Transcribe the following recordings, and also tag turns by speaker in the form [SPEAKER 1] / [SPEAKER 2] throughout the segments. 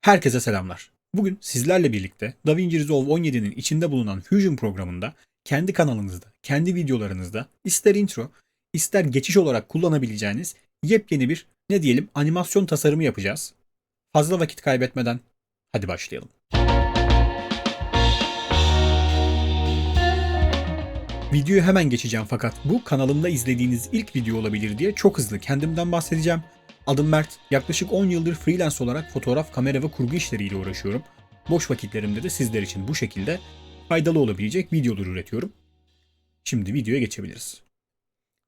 [SPEAKER 1] Herkese selamlar. Bugün sizlerle birlikte DaVinci Resolve 17'nin içinde bulunan Fusion programında kendi kanalınızda, kendi videolarınızda ister intro, ister geçiş olarak kullanabileceğiniz yepyeni bir ne diyelim animasyon tasarımı yapacağız. Fazla vakit kaybetmeden hadi başlayalım. Videoyu hemen geçeceğim fakat bu kanalımda izlediğiniz ilk video olabilir diye çok hızlı kendimden bahsedeceğim. Adım Mert. Yaklaşık 10 yıldır freelance olarak fotoğraf, kamera ve kurgu işleriyle uğraşıyorum. Boş vakitlerimde de sizler için bu şekilde faydalı olabilecek videolar üretiyorum. Şimdi videoya geçebiliriz.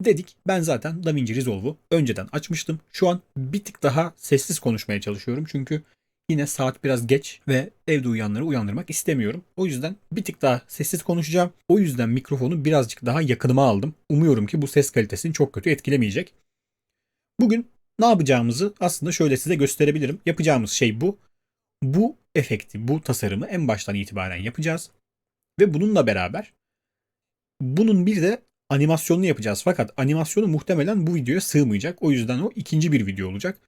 [SPEAKER 1] Dedik ben zaten DaVinci Resolve'u önceden açmıştım. Şu an bir tık daha sessiz konuşmaya çalışıyorum çünkü yine saat biraz geç ve evde uyuyanları uyandırmak istemiyorum. O yüzden bir tık daha sessiz konuşacağım. O yüzden mikrofonu birazcık daha yakınıma aldım. Umuyorum ki bu ses kalitesini çok kötü etkilemeyecek. Bugün ne yapacağımızı aslında şöyle size gösterebilirim. Yapacağımız şey bu. Bu efekti, bu tasarımı en baştan itibaren yapacağız. Ve bununla beraber bunun bir de animasyonunu yapacağız. Fakat animasyonu muhtemelen bu videoya sığmayacak. O yüzden o ikinci bir video olacak.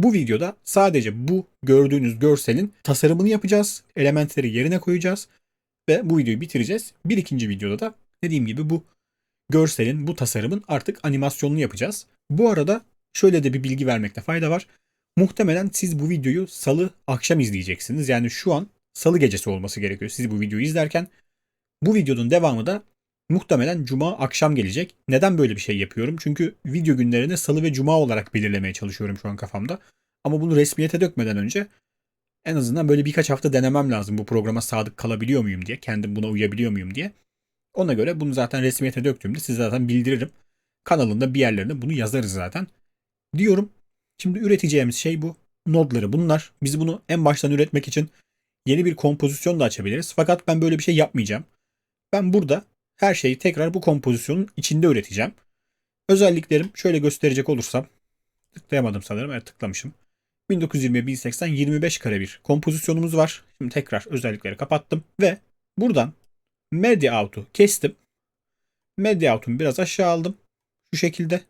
[SPEAKER 1] Bu videoda sadece bu gördüğünüz görselin tasarımını yapacağız. Elementleri yerine koyacağız. Ve bu videoyu bitireceğiz. Bir ikinci videoda da dediğim gibi bu görselin, bu tasarımın artık animasyonunu yapacağız. Bu arada şöyle de bir bilgi vermekte fayda var. Muhtemelen siz bu videoyu salı akşam izleyeceksiniz. Yani şu an salı gecesi olması gerekiyor siz bu videoyu izlerken. Bu videonun devamı da muhtemelen cuma akşam gelecek. Neden böyle bir şey yapıyorum? Çünkü video günlerini salı ve cuma olarak belirlemeye çalışıyorum şu an kafamda. Ama bunu resmiyete dökmeden önce en azından böyle birkaç hafta denemem lazım bu programa sadık kalabiliyor muyum diye. Kendim buna uyabiliyor muyum diye. Ona göre bunu zaten resmiyete döktüğümde size zaten bildiririm. Kanalında bir yerlerine bunu yazarız zaten diyorum. Şimdi üreteceğimiz şey bu. Nodları bunlar. Biz bunu en baştan üretmek için yeni bir kompozisyon da açabiliriz. Fakat ben böyle bir şey yapmayacağım. Ben burada her şeyi tekrar bu kompozisyonun içinde üreteceğim. Özelliklerim şöyle gösterecek olursam tıklayamadım sanırım. Evet tıklamışım. 1920 1080 25 kare bir kompozisyonumuz var. Şimdi tekrar özellikleri kapattım ve buradan Media Out'u kestim. Media Out'umu biraz aşağı aldım. Şu şekilde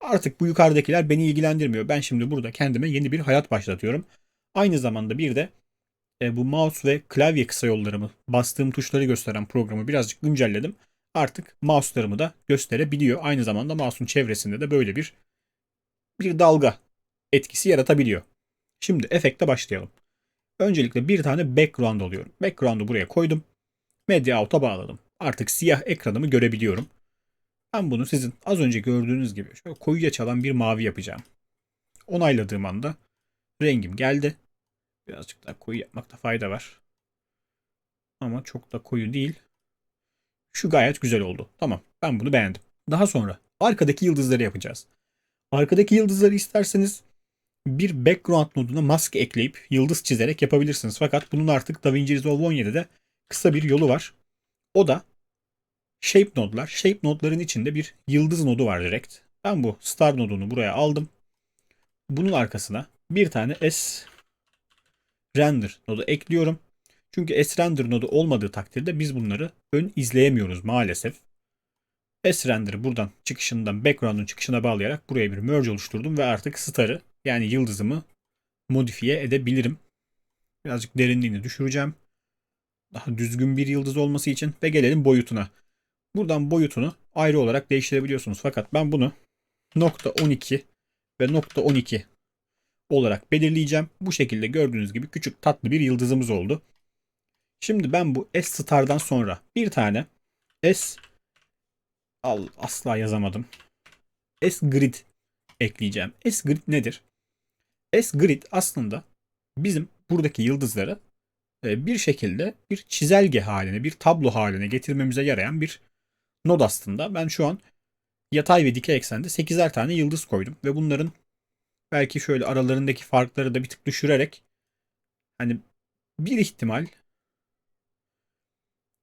[SPEAKER 1] Artık bu yukarıdakiler beni ilgilendirmiyor. Ben şimdi burada kendime yeni bir hayat başlatıyorum. Aynı zamanda bir de e, bu mouse ve klavye kısa yollarımı, bastığım tuşları gösteren programı birazcık güncelledim. Artık mouse'larımı da gösterebiliyor. Aynı zamanda mouse'un çevresinde de böyle bir bir dalga etkisi yaratabiliyor. Şimdi efekte başlayalım. Öncelikle bir tane background alıyorum. Background'u buraya koydum. Media Out'a bağladım. Artık siyah ekranımı görebiliyorum. Ben bunu sizin az önce gördüğünüz gibi şöyle koyuya çalan bir mavi yapacağım. Onayladığım anda rengim geldi. Birazcık daha koyu yapmakta fayda var. Ama çok da koyu değil. Şu gayet güzel oldu. Tamam ben bunu beğendim. Daha sonra arkadaki yıldızları yapacağız. Arkadaki yıldızları isterseniz bir background noduna maske ekleyip yıldız çizerek yapabilirsiniz. Fakat bunun artık DaVinci Resolve 17'de kısa bir yolu var. O da Shape nodlar. Shape nodların içinde bir yıldız nodu var direkt. Ben bu star nodunu buraya aldım. Bunun arkasına bir tane S render nodu ekliyorum. Çünkü S render nodu olmadığı takdirde biz bunları ön izleyemiyoruz maalesef. S render'ı buradan çıkışından background'un çıkışına bağlayarak buraya bir merge oluşturdum ve artık star'ı yani yıldızımı modifiye edebilirim. Birazcık derinliğini düşüreceğim. Daha düzgün bir yıldız olması için ve gelelim boyutuna. Buradan boyutunu ayrı olarak değiştirebiliyorsunuz. Fakat ben bunu nokta 12 ve nokta 12 olarak belirleyeceğim. Bu şekilde gördüğünüz gibi küçük tatlı bir yıldızımız oldu. Şimdi ben bu S star'dan sonra bir tane S al asla yazamadım. S grid ekleyeceğim. S grid nedir? S grid aslında bizim buradaki yıldızları e, bir şekilde bir çizelge haline, bir tablo haline getirmemize yarayan bir node aslında. Ben şu an yatay ve dikey eksende 8'er tane yıldız koydum ve bunların belki şöyle aralarındaki farkları da bir tık düşürerek hani bir ihtimal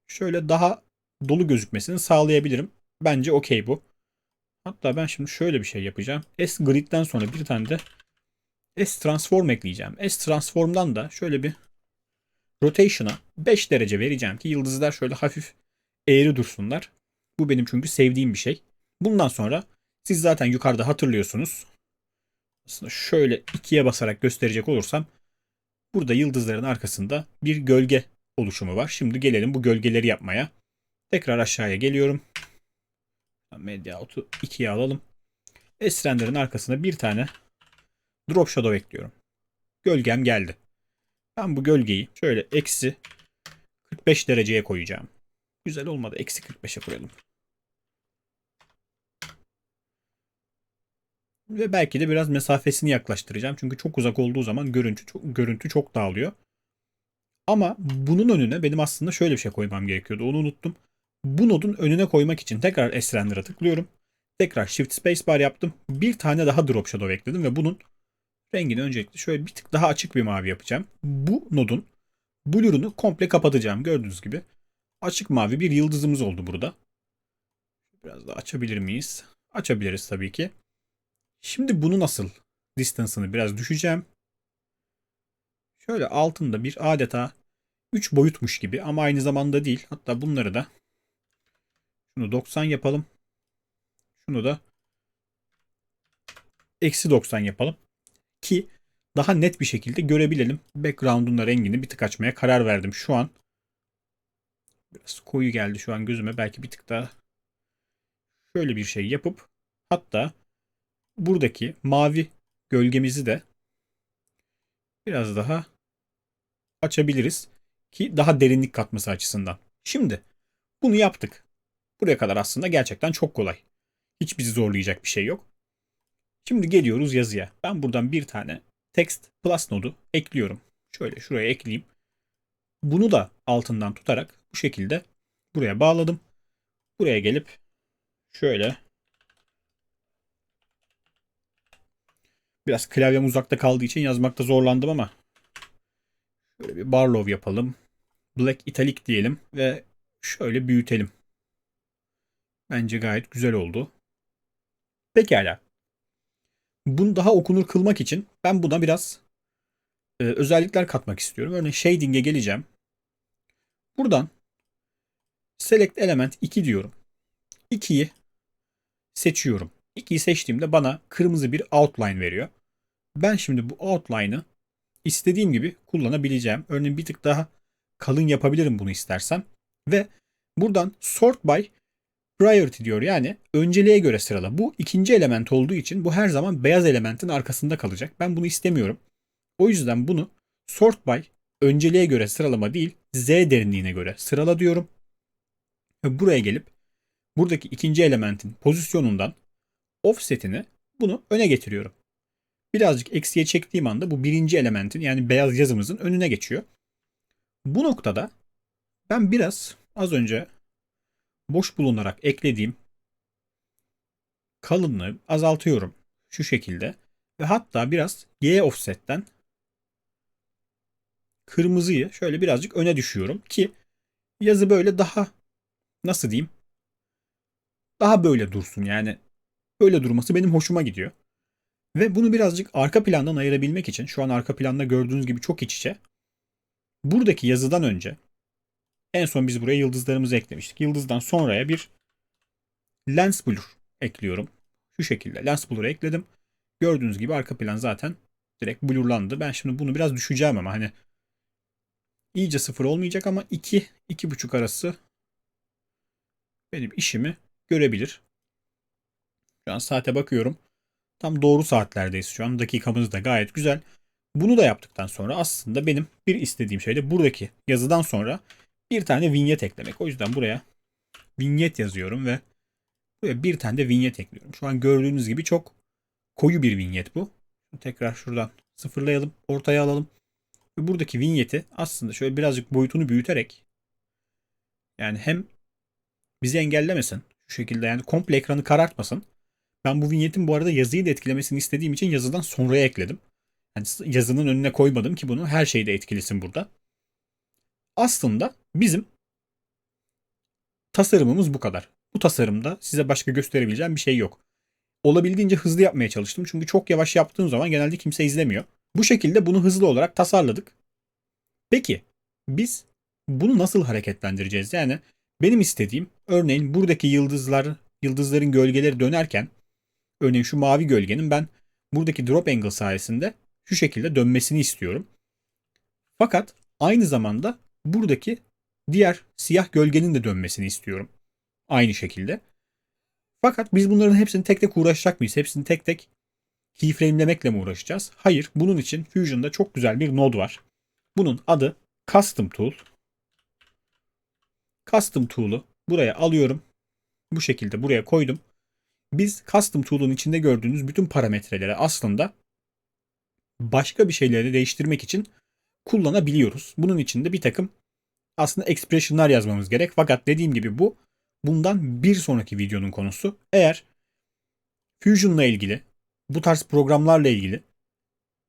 [SPEAKER 1] şöyle daha dolu gözükmesini sağlayabilirim. Bence okey bu. Hatta ben şimdi şöyle bir şey yapacağım. S grid'den sonra bir tane de S transform ekleyeceğim. S transform'dan da şöyle bir rotation'a 5 derece vereceğim ki yıldızlar şöyle hafif eğri dursunlar. Bu benim çünkü sevdiğim bir şey. Bundan sonra siz zaten yukarıda hatırlıyorsunuz. Aslında şöyle ikiye basarak gösterecek olursam Burada yıldızların arkasında bir gölge oluşumu var. Şimdi gelelim bu gölgeleri yapmaya. Tekrar aşağıya geliyorum. Media Out'u 2'ye alalım. Esrender'in arkasına bir tane Drop Shadow ekliyorum. Gölgem geldi. Ben bu gölgeyi şöyle eksi 45 dereceye koyacağım. Güzel olmadı. Eksi 45'e koyalım. Ve belki de biraz mesafesini yaklaştıracağım. Çünkü çok uzak olduğu zaman görüntü çok, görüntü çok dağılıyor. Ama bunun önüne benim aslında şöyle bir şey koymam gerekiyordu. Onu unuttum. Bu nodun önüne koymak için tekrar Esrender'a tıklıyorum. Tekrar Shift Spacebar yaptım. Bir tane daha Drop Shadow ekledim ve bunun rengini öncelikle şöyle bir tık daha açık bir mavi yapacağım. Bu nodun blur'unu komple kapatacağım. Gördüğünüz gibi açık mavi bir yıldızımız oldu burada. Biraz daha açabilir miyiz? Açabiliriz tabii ki. Şimdi bunu nasıl distance'ını biraz düşeceğim. Şöyle altında bir adeta 3 boyutmuş gibi ama aynı zamanda değil. Hatta bunları da şunu 90 yapalım. Şunu da eksi 90 yapalım. Ki daha net bir şekilde görebilelim. Background'un da rengini bir tık açmaya karar verdim şu an. Biraz koyu geldi şu an gözüme. Belki bir tık daha şöyle bir şey yapıp hatta buradaki mavi gölgemizi de biraz daha açabiliriz ki daha derinlik katması açısından. Şimdi bunu yaptık. Buraya kadar aslında gerçekten çok kolay. Hiç bizi zorlayacak bir şey yok. Şimdi geliyoruz yazıya. Ben buradan bir tane text plus nodu ekliyorum. Şöyle şuraya ekleyeyim. Bunu da altından tutarak bu şekilde buraya bağladım. Buraya gelip şöyle biraz klavyem uzakta kaldığı için yazmakta zorlandım ama şöyle bir barlow yapalım. Black italic diyelim ve şöyle büyütelim. Bence gayet güzel oldu. Pekala. Bunu daha okunur kılmak için ben buna biraz e, özellikler katmak istiyorum. Örneğin shading'e geleceğim. Buradan select element 2 diyorum. 2'yi seçiyorum. 2'yi seçtiğimde bana kırmızı bir outline veriyor. Ben şimdi bu outline'ı istediğim gibi kullanabileceğim. Örneğin bir tık daha kalın yapabilirim bunu istersem. Ve buradan sort by priority diyor. Yani önceliğe göre sırala. Bu ikinci element olduğu için bu her zaman beyaz elementin arkasında kalacak. Ben bunu istemiyorum. O yüzden bunu sort by önceliğe göre sıralama değil z derinliğine göre sırala diyorum. Ve buraya gelip buradaki ikinci elementin pozisyonundan offset'ini bunu öne getiriyorum. Birazcık eksiye çektiğim anda bu birinci elementin yani beyaz yazımızın önüne geçiyor. Bu noktada ben biraz az önce boş bulunarak eklediğim kalınlığı azaltıyorum şu şekilde ve hatta biraz Y offset'ten kırmızıyı şöyle birazcık öne düşüyorum ki yazı böyle daha nasıl diyeyim daha böyle dursun yani böyle durması benim hoşuma gidiyor. Ve bunu birazcık arka plandan ayırabilmek için şu an arka planda gördüğünüz gibi çok iç içe. Buradaki yazıdan önce en son biz buraya yıldızlarımızı eklemiştik. Yıldızdan sonraya bir lens blur ekliyorum. Şu şekilde lens blur ekledim. Gördüğünüz gibi arka plan zaten direkt blurlandı. Ben şimdi bunu biraz düşeceğim ama hani iyice sıfır olmayacak ama 2 2,5 arası benim işimi görebilir. Şu an saate bakıyorum. Tam doğru saatlerdeyiz şu an. Dakikamız da gayet güzel. Bunu da yaptıktan sonra aslında benim bir istediğim şey de buradaki yazıdan sonra bir tane vinyet eklemek. O yüzden buraya vinyet yazıyorum ve buraya bir tane de vinyet ekliyorum. Şu an gördüğünüz gibi çok koyu bir vinyet bu. Tekrar şuradan sıfırlayalım. Ortaya alalım. Ve buradaki vinyeti aslında şöyle birazcık boyutunu büyüterek yani hem bizi engellemesin. Şu şekilde yani komple ekranı karartmasın. Ben bu vinyetin bu arada yazıyı da etkilemesini istediğim için yazıdan sonraya ekledim. Yani yazının önüne koymadım ki bunu her şeyde etkilisin burada. Aslında bizim tasarımımız bu kadar. Bu tasarımda size başka gösterebileceğim bir şey yok. Olabildiğince hızlı yapmaya çalıştım. Çünkü çok yavaş yaptığım zaman genelde kimse izlemiyor. Bu şekilde bunu hızlı olarak tasarladık. Peki biz bunu nasıl hareketlendireceğiz? Yani benim istediğim örneğin buradaki yıldızlar, yıldızların gölgeleri dönerken örneğin şu mavi gölgenin ben buradaki drop angle sayesinde şu şekilde dönmesini istiyorum. Fakat aynı zamanda buradaki diğer siyah gölgenin de dönmesini istiyorum. Aynı şekilde. Fakat biz bunların hepsini tek tek uğraşacak mıyız? Hepsini tek tek keyframe'lemekle mi uğraşacağız? Hayır. Bunun için Fusion'da çok güzel bir node var. Bunun adı Custom Tool. Custom Tool'u buraya alıyorum. Bu şekilde buraya koydum. Biz Custom Tool'un içinde gördüğünüz bütün parametreleri aslında başka bir şeyleri değiştirmek için kullanabiliyoruz. Bunun için de bir takım aslında expression'lar yazmamız gerek. Fakat dediğim gibi bu bundan bir sonraki videonun konusu. Eğer Fusion'la ilgili, bu tarz programlarla ilgili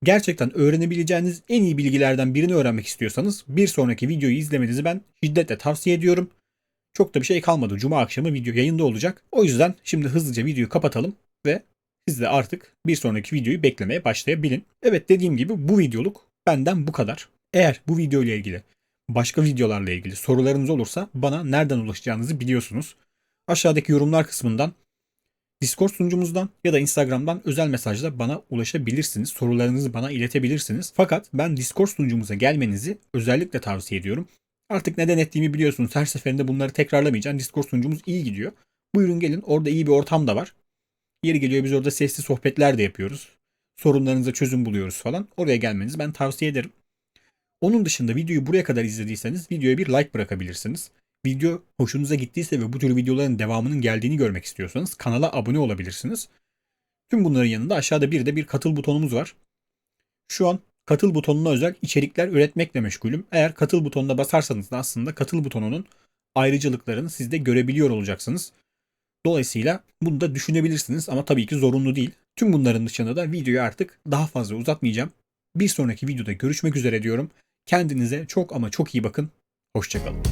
[SPEAKER 1] gerçekten öğrenebileceğiniz en iyi bilgilerden birini öğrenmek istiyorsanız bir sonraki videoyu izlemenizi ben şiddetle tavsiye ediyorum. Çok da bir şey kalmadı. Cuma akşamı video yayında olacak. O yüzden şimdi hızlıca videoyu kapatalım ve siz de artık bir sonraki videoyu beklemeye başlayabilin. Evet dediğim gibi bu videoluk benden bu kadar. Eğer bu video ile ilgili başka videolarla ilgili sorularınız olursa bana nereden ulaşacağınızı biliyorsunuz. Aşağıdaki yorumlar kısmından Discord sunucumuzdan ya da Instagram'dan özel mesajla bana ulaşabilirsiniz. Sorularınızı bana iletebilirsiniz. Fakat ben Discord sunucumuza gelmenizi özellikle tavsiye ediyorum. Artık neden ettiğimi biliyorsunuz. Her seferinde bunları tekrarlamayacağım. Discord sunucumuz iyi gidiyor. Buyurun gelin. Orada iyi bir ortam da var. Yeri geliyor biz orada sesli sohbetler de yapıyoruz. Sorunlarınıza çözüm buluyoruz falan. Oraya gelmenizi ben tavsiye ederim. Onun dışında videoyu buraya kadar izlediyseniz videoya bir like bırakabilirsiniz. Video hoşunuza gittiyse ve bu tür videoların devamının geldiğini görmek istiyorsanız kanala abone olabilirsiniz. Tüm bunların yanında aşağıda bir de bir katıl butonumuz var. Şu an katıl butonuna özel içerikler üretmekle meşgulüm. Eğer katıl butonuna basarsanız da aslında katıl butonunun ayrıcalıklarını siz de görebiliyor olacaksınız. Dolayısıyla bunu da düşünebilirsiniz ama tabii ki zorunlu değil. Tüm bunların dışında da videoyu artık daha fazla uzatmayacağım. Bir sonraki videoda görüşmek üzere diyorum. Kendinize çok ama çok iyi bakın. Hoşçakalın.